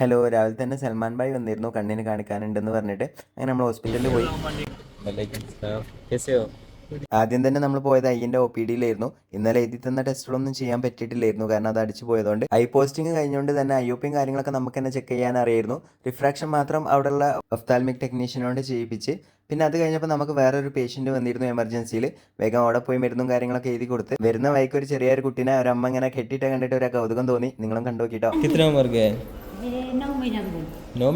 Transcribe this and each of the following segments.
Hello രാവിലെ തന്നെ സൽമാൻ ഭായ് വന്നിരുന്നു കണ്ണിന് കാണിക്കാനുണ്ടെന്ന് പറഞ്ഞിട്ട്. അങ്ങനെ നമ്മൾ ഹോസ്പിറ്റലിൽ പോയി. ആദ്യം തന്നെ നമ്മൾ പോയത് ഐന്റെ ഒ പി ഡിയിലായിരുന്നു ഇന്നലെ എഴുതി തന്ന ടെസ്റ്റുകളൊന്നും ചെയ്യാൻ പറ്റിയിട്ടില്ലായിരുന്നു. കാരണം അത് അടിച്ചു പോയതുകൊണ്ട്. ഐ പോസ്റ്റിംഗ് കഴിഞ്ഞുകൊണ്ട് തന്നെ ഐ ഒ പിയും കാര്യങ്ങളൊക്കെ നമുക്ക് തന്നെ ചെക്ക് ചെയ്യാൻ അറിയായിരുന്നു റിഫ്രാക്ഷൻ മാത്രം അവിടെയുള്ള ഒഫ്താൽമിക് ടെക്നീഷ്യനോട് ചെയ്യിപ്പിച്ച്. പിന്നെ അത് കഴിഞ്ഞപ്പോൾ നമുക്ക് വേറെ ഒരു വന്നിരുന്നു എമർജൻസിയിൽ വേഗം അവിടെ പോയി മരുന്നും കാര്യങ്ങളൊക്കെ എഴുതി കൊടുത്ത്. വരുന്ന വഴിക്ക് ഒരു ചെറിയൊരു കുട്ടീനെ ഒരു അമ്മ ഇങ്ങനെ കെട്ടിട്ട് കണ്ടിട്ട് ഒരു കൗതുകം തോന്നി. നിങ്ങളും കണ്ടു നോക്കിട്ടോ നോ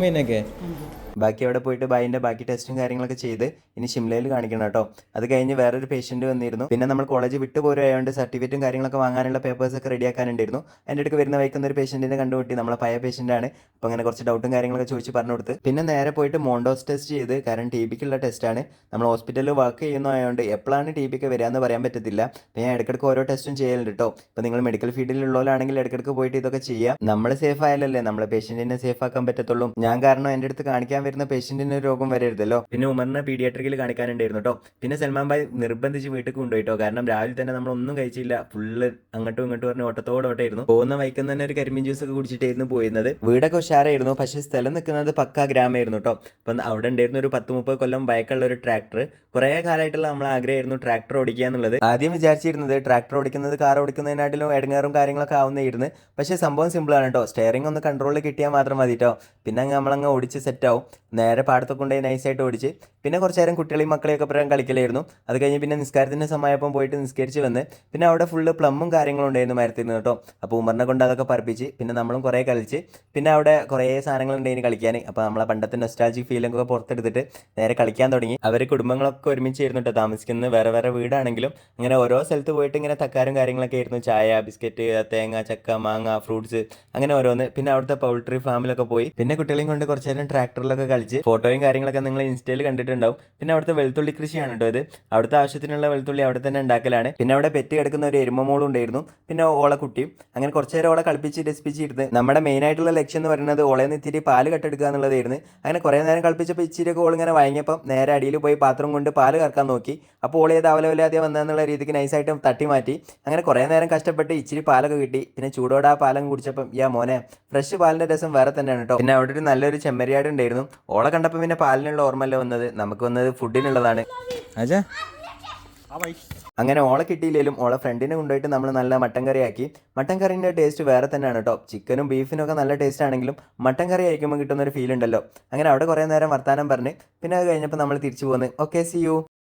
ബാക്കി അവിടെ പോയിട്ട് ബായിന്റെ ബാക്കി ടെസ്റ്റും കാര്യങ്ങളൊക്കെ ചെയ്ത് ഇനി ഷിംലയിൽ കാണിക്കണം കേട്ടോ. അത് കഴിഞ്ഞ് വേറൊരു പേഷ്യന്റ് വന്നിരുന്നു. പിന്നെ നമ്മൾ കോളേജ് വിട്ടു പോരായതുകൊണ്ട് സർട്ടിഫിക്കറ്റും കാര്യങ്ങളൊക്കെ വാങ്ങാനുള്ള പേപ്പേഴ്സൊക്കെ റെഡിയാക്കാനുണ്ടായിരുന്നു എന്റെ അടുത്ത് വരുന്ന വൈക്കുന്ന ഒരു പേഷ്യന്റിനെ കണ്ടുപിട്ടി നമ്മളെ പഴയ ആണ്. അപ്പൊ അങ്ങനെ കുറച്ച് ഡൗട്ടും കാര്യങ്ങളൊക്കെ ചോദിച്ച് പറഞ്ഞു കൊടുത്ത്. പിന്നെ നേരെ പോയിട്ട് മോണ്ടോസ് ടെസ്റ്റ് ചെയ്ത് കാരണം ടി ബിക്കുള്ള ടെസ്റ്റാണ് നമ്മൾ ഹോസ്പിറ്റലിൽ വർക്ക് ചെയ്യുന്നതായതുകൊണ്ട് എപ്പോഴാണ് ടി ബിക്ക് വരാന്ന് പറയാൻ പറ്റത്തില്ല. ഞാൻ ഇടയ്ക്കിടയ്ക്ക് ഓരോ ടെസ്റ്റും ചെയ്യലുണ്ട് കേട്ടോ. ഇപ്പൊ നിങ്ങൾ മെഡിക്കൽ ഫീൽഡിലുള്ളവരാണെങ്കിൽ ഇടയ്ക്കിടയ്ക്ക് പോയിട്ട് ഇതൊക്കെ ചെയ്യാം. നമ്മൾ സേഫ് ആയാലല്ലേ നമ്മളെ പേഷ്യന്റിനെ സേഫ് ആക്കാൻ പറ്റത്തുള്ളൂ. ഞാൻ കാരണം എന്റെ അടുത്ത് കാണിക്കാൻ വരുന്ന പേഷ്യന്റിന് രോഗം വരരുതല്ലോ. പിന്നെ ഉമറിനെ പീഡിയാട്രിക്കിൽ കാണിക്കാനുണ്ടായിരുന്നു കേട്ടോ പിന്നെ സൽമാൻ ഭായ് നിർബന്ധിച്ച് വീട്ടിൽ കൊണ്ടുപോയിട്ടോ കാരണം രാവിലെ തന്നെ നമ്മൾ ഒന്നും കഴിച്ചില്ല. ഫുള്ള് അങ്ങോട്ടും ഇങ്ങോട്ടും പറഞ്ഞ് ഓട്ടത്തോടെ ഓട്ടായിരുന്നു പോകുന്ന വൈക്കം തന്നെ ഒരു കരിമീൻ ജ്യൂസ് ഒക്കെ കുടിച്ചിട്ടായിരുന്നു പോയിരുന്നത്. വീടൊക്കെ ഉഷാറായിരുന്നു. പക്ഷെ സ്ഥലം നിൽക്കുന്നത് പക്ക ഗ്രാമമായിരുന്നു കേട്ടോ അപ്പം അവിടെ ഉണ്ടായിരുന്ന ഒരു പത്ത് മുപ്പത് കൊല്ലം ബൈക്കുള്ള ഒരു ട്രാക്ടർ. കുറേ കാലമായിട്ടുള്ള നമ്മൾ ആഗ്രഹമായിരുന്നു ട്രാക്ടർ ഓടിക്കുക എന്നുള്ളത്. ആദ്യം വിചാരിച്ചിരുന്നത് ട്രാക്ടർ ഓടിക്കുന്നത് കാർ ഓടിക്കുന്നതിനാട്ടിലും ഇടങ്ങാറും കാര്യങ്ങളൊക്കെ ആവുന്നതായിരുന്നു. പക്ഷേ സംഭവം സിമ്പിൾ ആണ് കേട്ടോ സ്റ്റെയറിംഗ് ഒന്ന് കൺട്രോളിൽ കിട്ടിയാൽ മാത്രം മതി കേട്ടോ പിന്നെ അങ്ങ് നമ്മളങ്ങ് ഓടിച്ച് സെറ്റാവും നേരെ പാടത്തൊക്കെ കൊണ്ടുപോയി നൈസായിട്ട് ഓടിച്ച് പിന്നെ കുറച്ച് നേരം കുട്ടികളെയും മക്കളെയൊക്കെ പറയാൻ കളിക്കലായിരുന്നു. അത് കഴിഞ്ഞ് പിന്നെ നിസ്കാരത്തിന്റെ സമയപ്പം പോയിട്ട് നിസ്കരിച്ച് വന്ന് പിന്നെ അവിടെ ഫുള്ള് പ്ലമ്മും കാര്യങ്ങളും ഉണ്ടായിരുന്നു മരത്തിരുന്ന് കേട്ടോ. അപ്പോൾ ഉമറിനെ കൊണ്ട് അതൊക്കെ പറപ്പിച്ച് പിന്നെ നമ്മളും കുറേ കളിച്ച് പിന്നെ അവിടെ കുറേ സാധനങ്ങൾ ഉണ്ടായിരുന്നു കളിക്കാൻ. അപ്പോൾ നമ്മളെ പണ്ടത്തെ നൊസ്റ്റാൾജിക് ഫീലൊക്കെ പുറത്തെടുത്തിട്ട് നേരെ കളിക്കാൻ തുടങ്ങി. അവർ കുടുംബങ്ങളൊക്കെ ഒരുമിച്ചായിരുന്നു കേട്ടോ താമസിക്കുന്നത്. വേറെ വേറെ വീടാണെങ്കിലും അങ്ങനെ ഓരോ സ്ഥലത്ത് പോയിട്ട് ഇങ്ങനെ തക്കാരും കാര്യങ്ങളൊക്കെ ആയിരുന്നു. ചായ ബിസ്ക്കറ്റ് തേങ്ങ ചക്ക മാങ്ങ ഫ്രൂട്ട്സ് അങ്ങനെ ഓരോന്ന്. പിന്നെ അവിടുത്തെ പൗൾട്രി ഫാമിലൊക്കെ പോയി. പിന്നെ കുട്ടികളെയും കൊണ്ട് കുറച്ച് നേരം ട്രാക്ടറിലൊക്കെ കളിച്ച് ഫോട്ടോയും കാര്യങ്ങളൊക്കെ നിങ്ങൾ ഇൻസ്റ്റയിൽ കണ്ടിട്ടുണ്ടാവും പിന്നെ അവിടുത്തെ വെളുത്തുള്ളി കൃഷിയാണ് കേട്ടോ ഇത്. അവിടുത്തെ ആവശ്യത്തിനുള്ള വെളുത്തുള്ളി അവിടെ തന്നെ ഉണ്ടാക്കലാണ്. പിന്നെ അവിടെ പെറ്റി കിടക്കുന്ന ഒരു എരുമമോളും ഉണ്ടായിരുന്നു. പിന്നെ ഓളെ കുട്ടിയും. അങ്ങനെ കുറച്ച് നേരം ഓളെ കളിപ്പിച്ച് രസിപ്പിച്ചിരുന്ന്. നമ്മുടെ മെയിൻ ആയിട്ടുള്ള ലക്ഷ്യം എന്ന് പറയുന്നത് ഓളെ നിന്ന് ഇത്തിരി പാൽ കട്ടെടുക്കുക എന്നുള്ളതായിരുന്നു. അങ്ങനെ കുറേ നേരം കളിപ്പിച്ചപ്പോൾ ഇച്ചിരിയൊക്കെ ഓൾ ഇങ്ങനെ വഴങ്ങിയപ്പം നേരെ അടിയിൽ പോയി പാത്രം കൊണ്ട് പാൽ കറക്കാൻ നോക്കി. അപ്പോൾ ഏത് അവലവലാതെ വന്നതെന്നുള്ള രീതിക്ക് നൈസായിട്ട് തട്ടി മാറ്റി. അങ്ങനെ കുറേ നേരം കഷ്ടപ്പെട്ട് ഇച്ചിരി പാലൊക്കെ കിട്ടി. പിന്നെ ചൂടോടെ ആ പാലം കുടിച്ചപ്പം യാ മോനെ ഫ്രഷ് പാലിന്റെ രസം വേറെ തന്നെയാണ് കേട്ടോ. പിന്നെ അവിടെ ഒരു നല്ലൊരു ചെമ്മരിയാട് ഉണ്ടായിരുന്നു. ഓളെ കണ്ടപ്പോൾ പിന്നെ പാലിനുള്ള ഓർമ്മയല്ല വന്നത്. നമുക്ക് വന്നത് ഫുഡിനുള്ളതാണ് അങ്ങനെ ഓളെ കിട്ടിയില്ലെങ്കിലും ഓളെ ഫ്രണ്ടിനെ കൊണ്ടുപോയിട്ട് നമ്മൾ നല്ല മട്ടൻ കറി ആക്കി മട്ടൻ കറീന്റെ ടേസ്റ്റ് വേറെ തന്നെയാണ് കേട്ടോ ചിക്കനും ബീഫിനും ഒക്കെ നല്ല ടേസ്റ്റ് ആണെങ്കിലും മട്ടൻ കറി കഴിക്കുമ്പോൾ കിട്ടുന്ന ഒരു ഫീൽ ഉണ്ടല്ലോ. അങ്ങനെ അവിടെ കുറേ നേരം വർത്താനം പറഞ്ഞ്. പിന്നെ അത് കഴിഞ്ഞപ്പോൾ നമ്മൾ തിരിച്ചു പോകുന്നത് ഓക്കെ സി യു